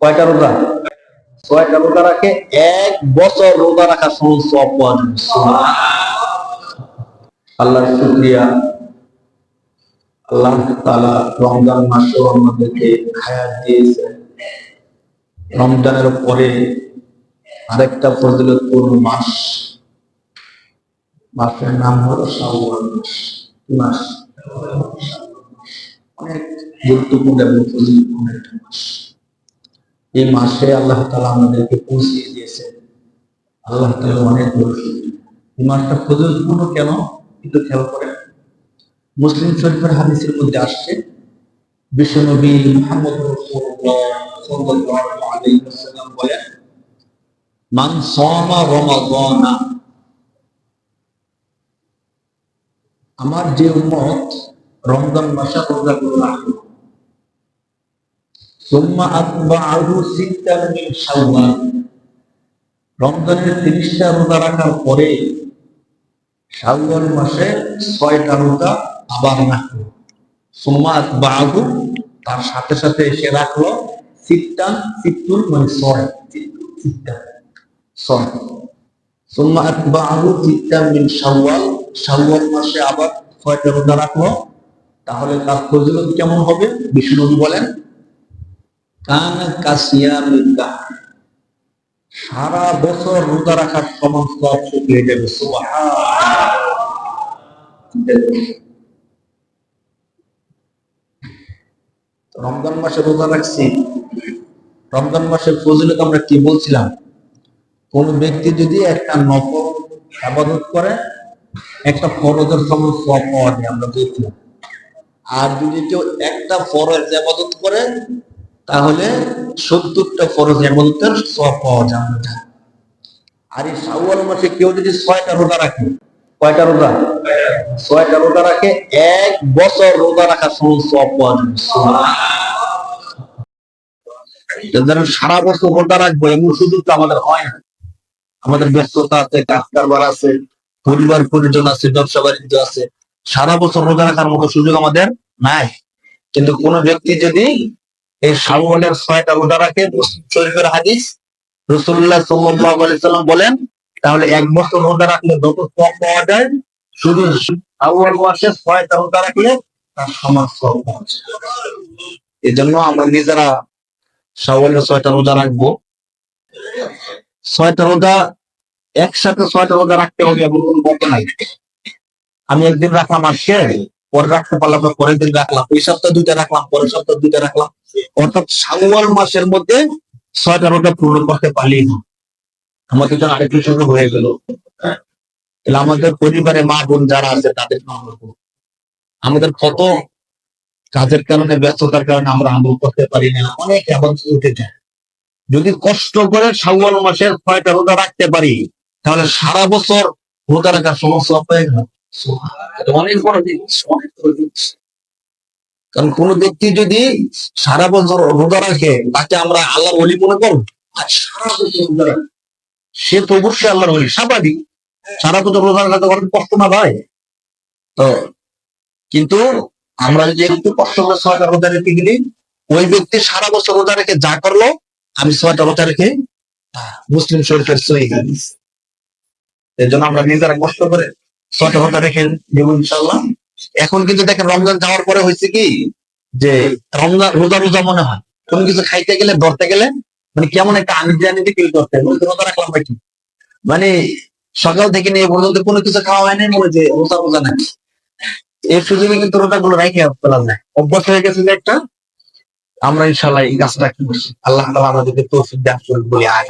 কয়টা রোজা? ছয়টা রোজা রাখে? এক বছর রোজা রাখা সমান সব শুক্রিয়া। আল্লাহ তালা রমজান মাসেও আমাদেরকে দিয়েছে। রমজানের পরে আরেকটা ফজিলতপূর্ণ মাস। মাসের নাম হলো শাওয়াল মাস। মাস? অনেক গুরুত্বপূর্ণ এবং ফজিলতপূর্ণ একটা মাস। এই মাসে আল্লাহ তালা আমাদেরকে পৌঁছিয়ে দিয়েছে আল্লাহ তালা অনেক বড় এই মাসটা ফজিলতপূর্ণ কেন? একটু খেয়াল করেন। মুসলিম শরীফের হাদিসের মধ্যে আসছে বিশ্বনবী মুহাম্মদ আমার যে উম্মত রমজান মাসে রোজা করে রাখল সুম্মা আতবাআহু সিত্তান মিন শাওয়াল রমজানের 30টা রোজা রাখার পরে শাওয়াল মাসে ছয়টা রোজা আবার রাখল। সুম্মা তার সাথে সাথে এসে রাখল সিত্তান মানে ছয়। ছয়। মাসে আবার ছয়টা রোজা রাখল। তাহলে তার ফজিলত কেমন হবে? বিষ্ণু বলেন সারা বছর রোজা রাখার সমান সব শুকিয়ে যাবে রমজান মাসে রোজা রাখছি। রমজান মাসের ফজিলত আমরা কি বলছিলাম? কোন ব্যক্তি যদি একটা নফল আবাদত করে, একটা ফরজের সমান আমরা বলছিলাম আর যদি কেউ একটা ফরজ আবাদত করে তাহলে সত্তরটা ফরজ সব পাওয়া আমরা আর এই শাওয়াল মাসে কেউ যদি ছয়টা রোজা রাখে, কয়টা রোজা? ছয়টা রোজা রাখে, এক বছর রোজা রাখা সমান সব পাওয়া যাবে। সারা বছর রোজা রাখব, এমন সুযোগ তো আমাদের হয় না। আমাদের ব্যস্ততা আছে কাজ কারবার আছে, পরিবার পরিজন আছে, ব্যবসা বাণিজ্য আছে। সারা বছর রোজা রাখার মতো সুযোগ আমাদের নাই। কিন্তু কোন ব্যক্তি যদি এই শাওয়ালের ছয়টা রোজা রাখে শরীফের হাদিস। রসুল্লাহ সাল্লাম বলেন, তাহলে এক বছর রোজা রাখলে যত সব পাওয়া যায়, শুধু শাওয়াল মাসে ছয়টা রোজা রাখলে তার সমাজ সব পাওয়া এই জন্য আমরা নিজেরা শাওয়ালের ছয়টা রোজা রাখব। ছয়টা রোজা, একসাথে ছয়টা রোজা রাখতে হবে এমন কোনো নাই। আমি একদিন রাখলাম আজকে, পরে রাখতে পারলাম পরের দিন রাখলাম। ওই সপ্তাহ দুইটা রাখলাম, পরের সপ্তাহ দুইটা রাখলাম। অর্থাৎ শাওয়াল মাসের মধ্যে ছয়টা রোজা পূর্ণ করতে পারলি না। আমাদের জন্য আরেকটু সুযোগ হয়ে গেল। তাহলে আমাদের পরিবারে মা বোন যারা আছে, তাদের আমাদের কত কাজের কারণে, ব্যস্ততার কারণে আমরা আমল করতে পারি না। অনেক এমন উঠে যায়। যদি কষ্ট করে শাওয়াল মাসের ছয়টা রোজা রাখতে পারি, তাহলে সারা বছর রোজা রাখার সমস্যা হয়ে গেল। অনেক বড় জিনিস, অনেক বড় জিনিস। কারণ কোন ব্যক্তি যদি সারা বছর রোজা রাখে তাকে আমরা আল্লাহর অলি মনে করব? সারা বছর রাখে, সে তো অবশ্যই আল্লাহর অলি স্বাভাবিক। সারা বছর রোজা রাখা তো কষ্ট না ভাই? তো কিন্তু আমরা যদি একটু কষ্ট করে ছয়টা রোজা রেখে গেলি ওই ব্যক্তি সারা বছর রোজা রেখে যা করল আমি ছয়টা রোজা রেখে মুসলিম শরীফের সই এর জন্য আমরা নিজেরা কষ্ট করে ছয়টা রোজা রেখে দেবো ইনশাল্লাহ এখন কিন্তু দেখেন রমজান যাওয়ার পরে হয়েছে কি? যে রমজান রোজা রোজা মনে হয়। কোন কিছু খাইতে গেলে, ধরতে গেলে মানে কেমন একটা আনিতে আনিতে ফিল করতে হয়। রোজা রাখলাম ভাই? মানে সকাল থেকে নিয়ে পর্যন্ত কোনো কিছু খাওয়া হয়নি মনে যে রোজা রোজা নাকি এই সুযোগে কিন্তু রোজা গুলো রেখে ফেলা যায় অভ্যাস হয়ে গেছে যে একটা, আমরা ইনশাল্লাহ এই গাছটা আল্লাহ আমাদেরকে করুন বলে আয়